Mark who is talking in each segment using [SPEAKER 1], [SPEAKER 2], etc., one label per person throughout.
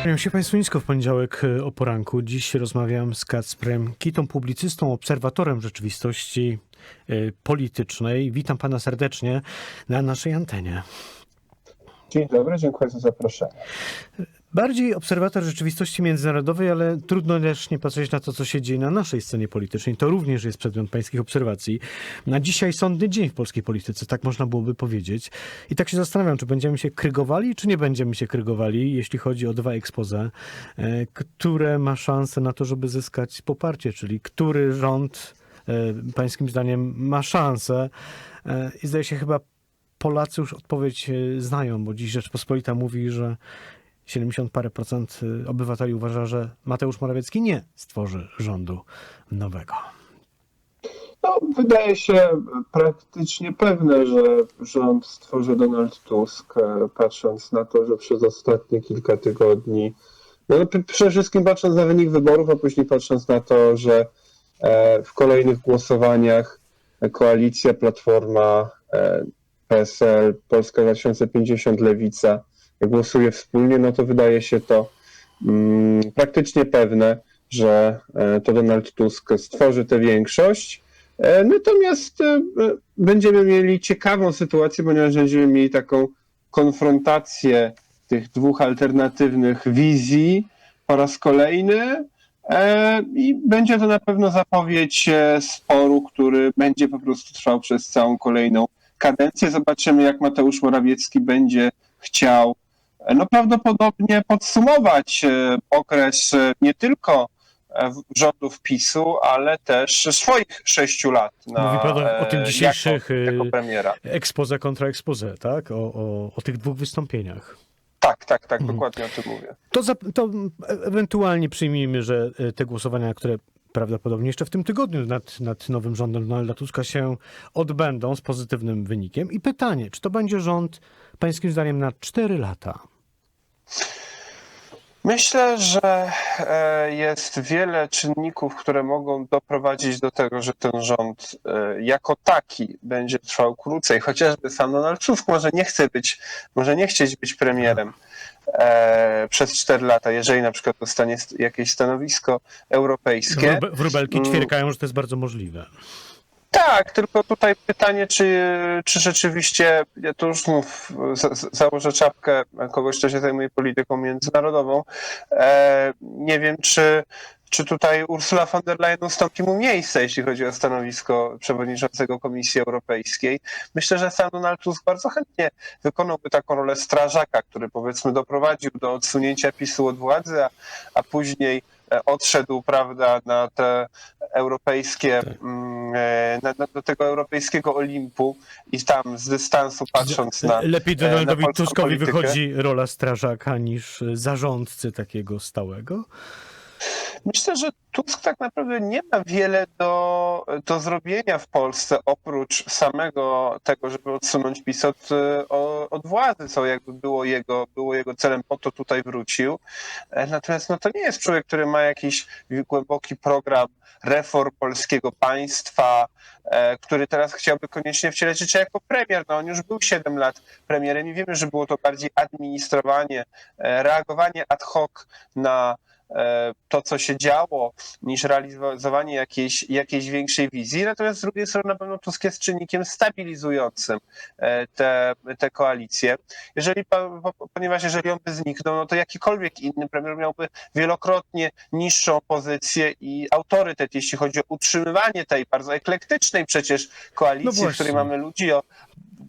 [SPEAKER 1] Kłaniam się Państwu nisko w poniedziałek e, o poranku. Dziś rozmawiam z Kacprem Kitą, publicystą, obserwatorem rzeczywistości e, politycznej. Witam Pana serdecznie na naszej antenie.
[SPEAKER 2] Dzień dobry, dziękuję za zaproszenie.
[SPEAKER 1] Bardziej obserwator rzeczywistości międzynarodowej, ale trudno też nie patrzeć na to, co się dzieje na naszej scenie politycznej. To również jest przedmiot pańskich obserwacji. Na dzisiaj sądny dzień w polskiej polityce, tak można byłoby powiedzieć. I tak się zastanawiam, czy będziemy się krygowali, czy nie będziemy się krygowali, jeśli chodzi o dwa expose, e, które ma szansę na to, żeby zyskać poparcie, czyli który rząd, e, pańskim zdaniem, ma szansę. E, I zdaje się chyba Polacy już odpowiedź znają, bo dziś Rzeczpospolita mówi, że 70 parę procent y, obywateli uważa, że Mateusz Morawiecki nie stworzy rządu nowego.
[SPEAKER 2] No, wydaje się praktycznie pewne, że rząd stworzy Donald Tusk, e, patrząc na to, że przez ostatnie kilka tygodni, no przede wszystkim patrząc na wynik wyborów, a później patrząc na to, że e, w kolejnych głosowaniach koalicja, Platforma, e, PSL, Polska 2050, Lewica głosuje wspólnie, no to wydaje się to mm, praktycznie pewne, że e, to Donald Tusk stworzy tę większość. E, Natomiast e, będziemy mieli ciekawą sytuację, ponieważ będziemy mieli taką konfrontację tych dwóch alternatywnych wizji po raz kolejny. I będzie to na pewno zapowiedź sporu, który będzie po prostu trwał przez całą kolejną kadencję. Zobaczymy, jak Mateusz Morawiecki będzie chciał no prawdopodobnie podsumować e, okres e, nie tylko e, rządów PiSu, ale też swoich sześciu lat na,
[SPEAKER 1] Mówi pan o- o tym dzisiejszych,
[SPEAKER 2] jako, jako premiera.
[SPEAKER 1] Expose kontra expose, tak? O, o, o tych dwóch wystąpieniach.
[SPEAKER 2] Tak, tak, tak,
[SPEAKER 1] Mhm.
[SPEAKER 2] dokładnie o tym mówię.
[SPEAKER 1] To, za, to ewentualnie przyjmijmy, że te głosowania, które prawdopodobnie jeszcze w tym tygodniu nad, nad nowym rządem Donalda Tuska się odbędą z pozytywnym wynikiem. I pytanie, czy to będzie rząd, pańskim zdaniem, na 4 lata?
[SPEAKER 2] Myślę, że e, jest wiele czynników, które mogą doprowadzić do tego, że ten rząd e, jako taki będzie trwał krócej. Chociażby sam Donald Tusk może nie chce być, może nie chcieć być premierem przez 4 lata, jeżeli na przykład dostanie st- jakieś stanowisko europejskie.
[SPEAKER 1] Wróbe- Wróbelki
[SPEAKER 2] Mm.
[SPEAKER 1] ćwierkają, że to jest bardzo możliwe.
[SPEAKER 2] Tak, tylko tutaj pytanie, czy, czy rzeczywiście, ja tu już znów za- za- założę czapkę kogoś, kto się zajmuje polityką międzynarodową. E, nie wiem, czy, czy tutaj Ursula von der Leyen ustąpi mu miejsce, jeśli chodzi o stanowisko przewodniczącego Komisji Europejskiej. Myślę, że sam Donald Tusk bardzo chętnie wykonałby taką rolę strażaka, który powiedzmy doprowadził do odsunięcia PiSu od władzy, a, a później e, odszedł, prawda, na te europejskie, mm, e, na, na, do tego europejskiego Olimpu i tam z dystansu patrząc na.
[SPEAKER 1] Lepiej
[SPEAKER 2] e, na
[SPEAKER 1] Donaldowi
[SPEAKER 2] polską
[SPEAKER 1] Tuskowi
[SPEAKER 2] politykę.
[SPEAKER 1] wychodzi rola strażaka niż zarządcy takiego stałego?
[SPEAKER 2] Myślę, że Tusk tak naprawdę nie ma wiele do, do zrobienia w Polsce oprócz samego tego, żeby odsunąć PiS od, od władzy, co jakby było jego, było jego celem, po to tutaj wrócił. E, Natomiast no, to nie jest człowiek, który ma jakiś głęboki program reform polskiego państwa, e, który teraz chciałby koniecznie wcielać życie jako premier. No, on już był 7 lat premierem i wiemy, że było to bardziej administrowanie, e, reagowanie ad hoc na to, co się działo, niż realizowanie jakiejś, jakiejś większej wizji. Natomiast z drugiej strony na pewno Tusk jest czynnikiem stabilizującym e, te, te koalicje. Jeżeli, ponieważ jeżeli on by zniknął, no to jakikolwiek inny premier miałby wielokrotnie niższą pozycję i autorytet, jeśli chodzi o utrzymywanie tej bardzo eklektycznej przecież
[SPEAKER 1] No
[SPEAKER 2] koalicji, w
[SPEAKER 1] właśnie.
[SPEAKER 2] której mamy ludzi o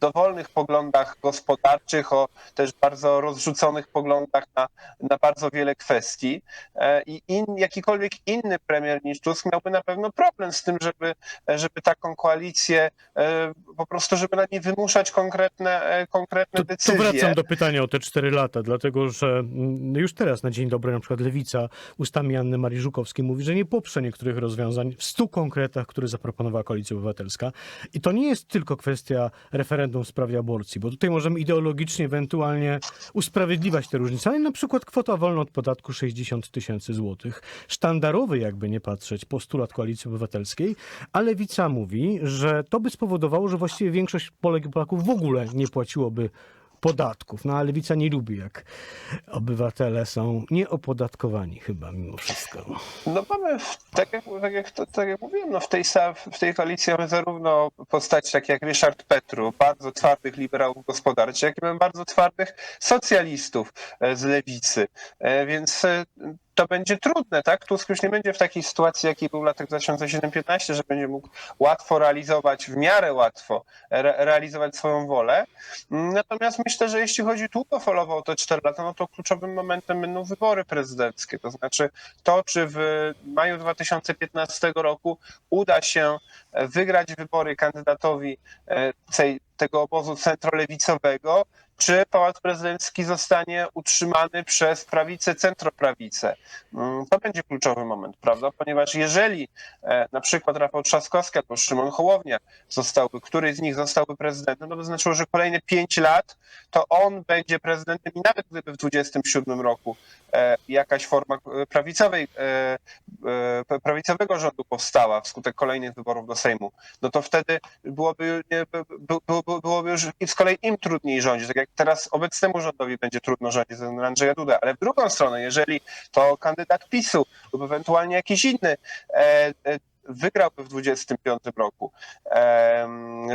[SPEAKER 2] dowolnych poglądach gospodarczych, o też bardzo rozrzuconych poglądach na, na bardzo wiele kwestii. E, I in, jakikolwiek inny premier niż Tusk miałby na pewno problem z tym, żeby, żeby taką koalicję e, po prostu, żeby na niej wymuszać konkretne, e, konkretne
[SPEAKER 1] To, to
[SPEAKER 2] decyzje.
[SPEAKER 1] wracam do pytania o te 4 lata, dlatego że mm, już teraz na dzień dobry na przykład Lewica ustami Anny Marii Żukowskiej mówi, że nie poprze niektórych rozwiązań w stu konkretach, które zaproponowała Koalicja Obywatelska. I to nie jest tylko kwestia referendum w sprawie aborcji, bo tutaj możemy ideologicznie ewentualnie usprawiedliwiać te różnice, ale na przykład kwota wolna od podatku 60 tysięcy złotych. Sztandarowy, jakby nie patrzeć, postulat Koalicji Obywatelskiej, a Lewica mówi, że to by spowodowało, że właściwie większość Polek i Polaków w ogóle nie płaciłoby podatków. No a lewica nie lubi, jak obywatele są nieopodatkowani chyba mimo wszystko.
[SPEAKER 2] No mamy, tak jak, tak jak, tak jak mówiłem, no w, tej, w tej koalicji mamy zarówno postaci takie jak Ryszard Petru, bardzo twardych liberałów gospodarczych, jak i mamy bardzo twardych socjalistów e, z lewicy. E, Więc e, to będzie trudne, tak? Tusk już nie będzie w takiej sytuacji, jakiej był w latach 2007-15, że będzie mógł łatwo realizować, w miarę łatwo re, realizować swoją wolę. Natomiast myślę, że jeśli chodzi długofalowo o te 4 lata, no to kluczowym momentem będą wybory prezydenckie. To znaczy to, czy w maju 2015 roku uda się e, wygrać wybory kandydatowi e, tej, tego obozu centrolewicowego, czy Pałac Prezydencki zostanie utrzymany przez prawicę, centroprawicę. Mm, To będzie kluczowy moment, prawda? Ponieważ jeżeli e, na przykład Rafał Trzaskowski albo Szymon Hołownia zostałby, któryś z nich zostałby prezydentem, to by znaczyło, że kolejne pięć lat to on będzie prezydentem i nawet gdyby w 27 roku e, jakaś forma e, prawicowej, prawicowego rządu powstała wskutek kolejnych wyborów do Sejmu, no to wtedy byłoby, nie, by, by, by, byłoby już z kolei im trudniej rządzić. Tak jak teraz obecnemu rządowi będzie trudno rządzić ze względu na Andrzeja ale w drugą stronę, jeżeli to kandydat PiSu lub ewentualnie jakiś inny e, e, wygrałby w 25 roku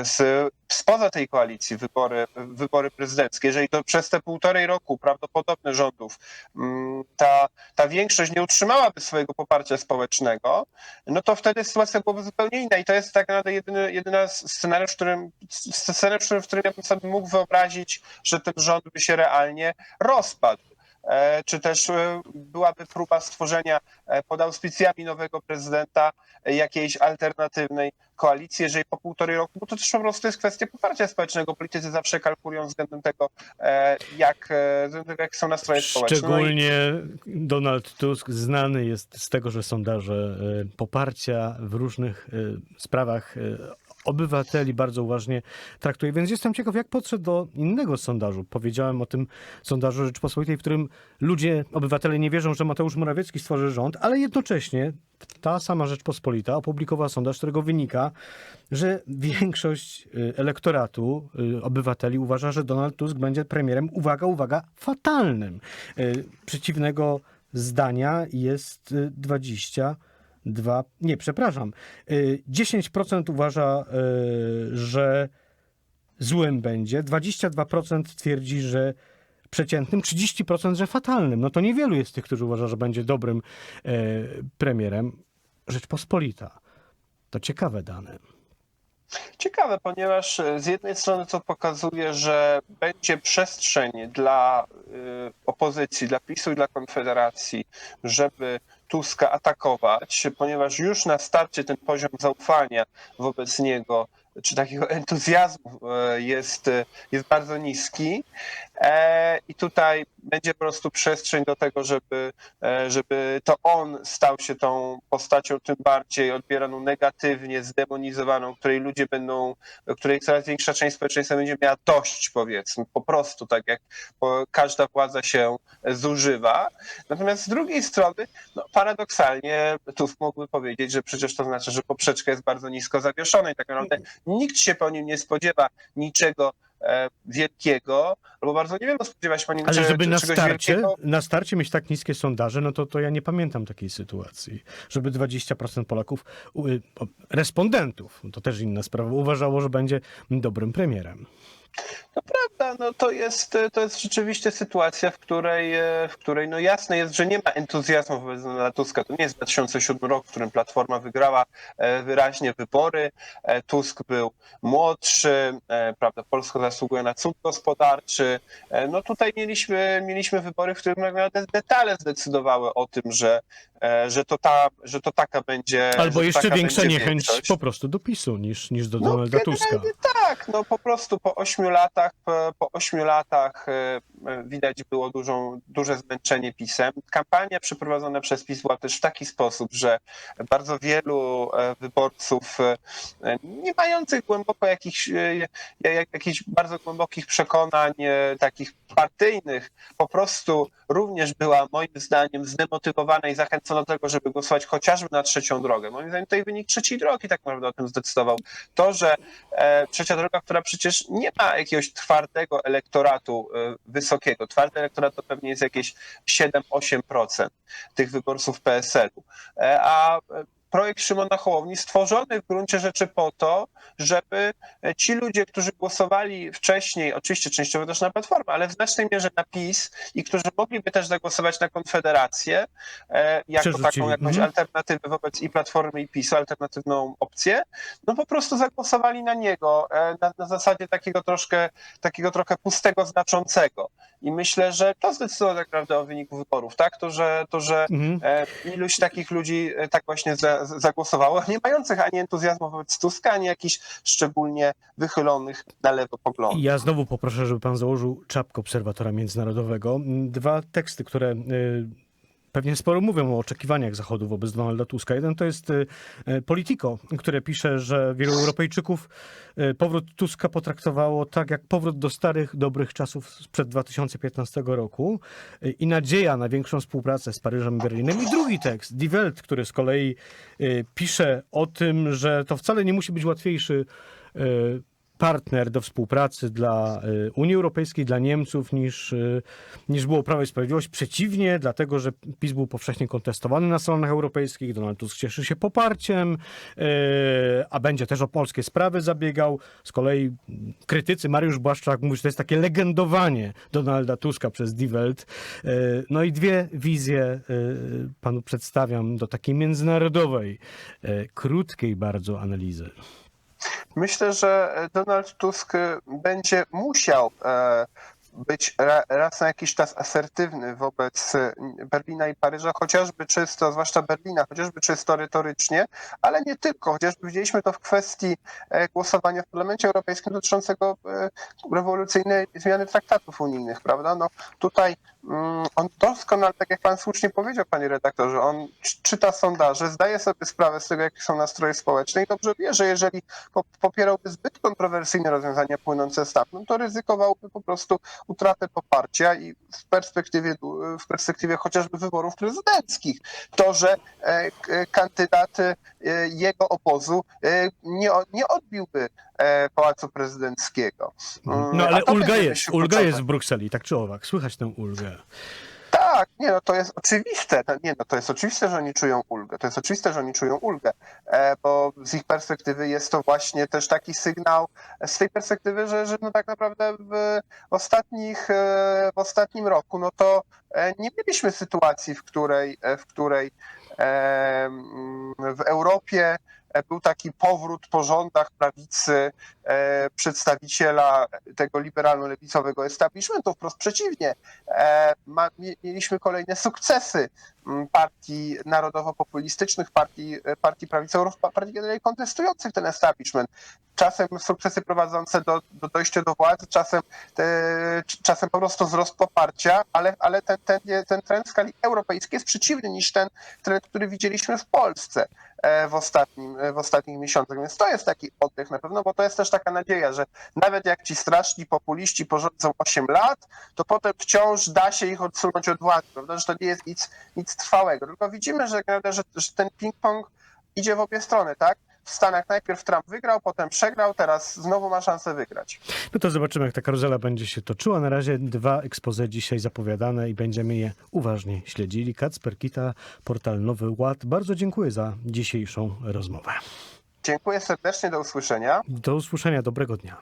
[SPEAKER 2] z, spoza tej koalicji wybory, wybory prezydenckie, jeżeli to przez te półtorej roku prawdopodobne rządów mm, ta, ta większość nie utrzymałaby swojego poparcia społecznego, no to wtedy sytuacja byłaby zupełnie inna i to jest tak naprawdę jedyny, jedyna scenariusz, w którym, scenariusz, którym- w którym ja bym sobie mógł wyobrazić, że ten rząd by się realnie rozpadł. E, Czy też e, byłaby próba stworzenia pod auspicjami nowego prezydenta e, jakiejś alternatywnej koalicji, jeżeli po półtorej roku, bo to też po prostu jest kwestia poparcia społecznego. Politycy zawsze kalkulują względem tego, e, jak, e, jak są nastroje społeczne. No i-
[SPEAKER 1] Szczególnie Donald Tusk znany jest z tego, że sondaże e, poparcia w różnych e, sprawach e, obywateli bardzo uważnie traktuje. Więc jestem ciekaw, jak podszedł do innego sondażu. Powiedziałem o tym sondażu Rzeczpospolitej, w którym ludzie, obywatele nie wierzą, że Mateusz Morawiecki stworzy rząd, ale jednocześnie ta sama Rzeczpospolita opublikowała sondaż, z którego wynika, że większość y, elektoratu, y, obywateli uważa, że Donald Tusk będzie premierem, uwaga, uwaga, fatalnym. Y, Przeciwnego zdania jest y, 22, nie, przepraszam, y, 10% uważa, że złym będzie, 22% twierdzi, że przeciętnym, 30% że fatalnym. No to niewielu jest tych, którzy uważa, że będzie dobrym e, premierem. Rzeczpospolita. To ciekawe dane.
[SPEAKER 2] Ciekawe, ponieważ e, z jednej strony to pokazuje, że będzie przestrzeń dla y, opozycji, dla PiSu i dla Konfederacji, żeby Tuska atakować, ponieważ już na starcie ten poziom zaufania wobec niego, czy takiego entuzjazmu e, jest, e, jest bardzo niski. E, I tutaj będzie po prostu przestrzeń do tego, żeby, e, żeby to on stał się tą postacią tym bardziej odbieraną negatywnie, zdemonizowaną, której ludzie będą, której coraz większa część społeczeństwa będzie miała dość, powiedzmy, po prostu tak jak każda władza się zużywa. Natomiast z drugiej strony, no, paradoksalnie Tusk mógłby powiedzieć, że przecież to znaczy, że poprzeczka jest bardzo nisko zawieszona i tak naprawdę nikt się po nim nie spodziewa niczego wielkiego, albo bardzo niewiele spodziewa się po nim
[SPEAKER 1] Ale żeby
[SPEAKER 2] cze-
[SPEAKER 1] na starcie,
[SPEAKER 2] wielkiego.
[SPEAKER 1] na starcie mieć tak niskie sondaże, no to, to ja nie pamiętam takiej sytuacji. Żeby 20% Polaków, y, respondentów, to też inna sprawa, uważało, że będzie dobrym premierem.
[SPEAKER 2] No prawda, no to jest, to jest rzeczywiście sytuacja, w której, e, w której no jasne jest, że nie ma entuzjazmu wobec Donalda Tuska. To nie jest 2007 rok, w którym Platforma wygrała e, wyraźnie wybory. E, Tusk był młodszy, prawda, Polska zasługuje na cud gospodarczy. No tutaj mieliśmy, mieliśmy wybory, w których tak detale zdecydowały o tym, że, że, to, ta, że to taka będzie
[SPEAKER 1] Albo jeszcze większa niechęć
[SPEAKER 2] większość.
[SPEAKER 1] po prostu do PiSu niż, niż do
[SPEAKER 2] No,
[SPEAKER 1] Donalda Tuska.
[SPEAKER 2] Tak, no po prostu po ośmiu latach, po, po ośmiu latach e, e, widać było dużą, duże zmęczenie PiSem. Kampania przeprowadzona przez PiS była też w taki sposób, że bardzo wielu e, wyborców e, e, nie mających głęboko jakichś, e, jak- jakichś bardzo głębokich przekonań e, takich partyjnych, po prostu również była moim zdaniem zdemotywowana i zachęcona co do tego, żeby głosować chociażby na trzecią drogę. Moim zdaniem tutaj wynik trzeciej drogi tak naprawdę o tym zdecydował. To, że e, trzecia droga, która przecież nie ma jakiegoś twardego elektoratu e, wysokiego. Twardy elektorat to pewnie jest jakieś 7-8% tych wyborców PSL-u. E, a projekt Szymona Hołowni stworzony w gruncie rzeczy po to, żeby e, ci ludzie, którzy głosowali wcześniej, oczywiście częściowo też na Platformę, ale w znacznej mierze na PiS i którzy mogliby też zagłosować na Konfederację e, jako taką jakąś
[SPEAKER 1] Mhm.
[SPEAKER 2] alternatywę wobec i Platformy i PiSu, alternatywną opcję, no po prostu zagłosowali na niego e, na, na zasadzie takiego troszkę, takiego trochę pustego, znaczącego. I myślę, że to zdecydowało tak naprawdę o wyniku wyborów, tak? To, że, to, że
[SPEAKER 1] Mhm.
[SPEAKER 2] iluś takich ludzi tak właśnie za- zagłosowało, nie mających ani entuzjazmu wobec Tuska, ani jakichś szczególnie wychylonych na lewo poglądów.
[SPEAKER 1] Ja znowu poproszę, żeby pan założył czapkę obserwatora międzynarodowego. Dwa teksty, które y, pewnie sporo mówią o oczekiwaniach Zachodu wobec Donalda Tuska. Jeden to jest y, y, Politico, które pisze, że wielu Europejczyków y, powrót Tuska potraktowało tak jak powrót do starych, dobrych czasów sprzed 2015 roku i nadzieja na większą współpracę z Paryżem i Berlinem. I drugi tekst, Die Welt, który z kolei pisze o tym, że to wcale nie musi być łatwiejszy partner do współpracy dla y, Unii Europejskiej, dla Niemców niż, y, niż było Prawo i Sprawiedliwość. Przeciwnie, dlatego że PiS był powszechnie kontestowany na stronach europejskich, Donald Tusk cieszy się poparciem, y, a będzie też o polskie sprawy zabiegał. Z kolei krytycy, Mariusz Błaszczak mówi, że to jest takie legendowanie Donalda Tuska przez Die Welt. No i dwie wizje panu przedstawiam do takiej międzynarodowej, krótkiej bardzo analizy.
[SPEAKER 2] Myślę, że Donald Tusk będzie musiał e, być ra- raz na jakiś czas asertywny wobec e, Berlina i Paryża, chociażby czysto, zwłaszcza Berlina, chociażby czysto retorycznie, ale nie tylko. Chociażby widzieliśmy to w kwestii e, głosowania w Parlamencie Europejskim dotyczącego e, rewolucyjnej zmiany traktatów unijnych, prawda? No tutaj mm, on doskonale, tak jak pan słusznie powiedział, panie redaktorze, on czy- czyta sondaże, zdaje sobie sprawę z tego, jakie są nastroje społeczne i dobrze wie, że jeżeli po- popierałby zbyt kontrowersyjne rozwiązania płynące stamtąd, to ryzykowałby po prostu utratę poparcia i w perspektywie, w perspektywie chociażby wyborów prezydenckich. To, że e, kandydat e, jego obozu e, nie, nie odbiłby Pałacu Prezydenckiego. Mm,
[SPEAKER 1] No ale ulga jest, ulga jest w Brukseli, tak czy owak, słychać tę ulgę.
[SPEAKER 2] Tak, nie, no to jest oczywiste. No, nie, no to jest oczywiste, że oni czują ulgę. To jest oczywiste, że oni czują ulgę, e, bo z ich perspektywy jest to właśnie też taki sygnał z tej perspektywy, że, że no tak naprawdę w ostatnich, e, w ostatnim roku, no to e, nie mieliśmy sytuacji, w której, w której w Europie był taki powrót po rządach prawicy e, przedstawiciela tego liberalno-lewicowego establishmentu, wprost przeciwnie. E, ma, mie- mieliśmy kolejne sukcesy partii narodowo-populistycznych, partii, e, partii prawicowych, pa- partii generalnie kontestujących ten establishment. Czasem sukcesy prowadzące do, do dojścia do władzy, czasem, c- czasem po prostu wzrost poparcia, ale, ale ten, ten, ten trend w skali europejskiej jest przeciwny niż ten trend, który widzieliśmy w Polsce e, w, ostatnim, e, w ostatnich miesiącach. Więc to jest taki oddech na pewno, bo to jest też taka nadzieja, że nawet jak ci straszni populiści porządzą 8 lat, to potem wciąż da się ich odsunąć od władzy, prawda? że to nie jest nic, nic trwałego. Tylko widzimy, że, że, że ten ping-pong idzie w obie strony, tak? W Stanach najpierw Trump wygrał, potem przegrał, teraz znowu ma szansę wygrać.
[SPEAKER 1] No to zobaczymy, jak ta karuzela będzie się toczyła. Na razie dwa expose dzisiaj zapowiadane i będziemy je uważnie śledzili. Kacper Kita, portal Nowy Ład. Bardzo dziękuję za dzisiejszą rozmowę.
[SPEAKER 2] Dziękuję serdecznie, do usłyszenia.
[SPEAKER 1] Do usłyszenia, dobrego dnia.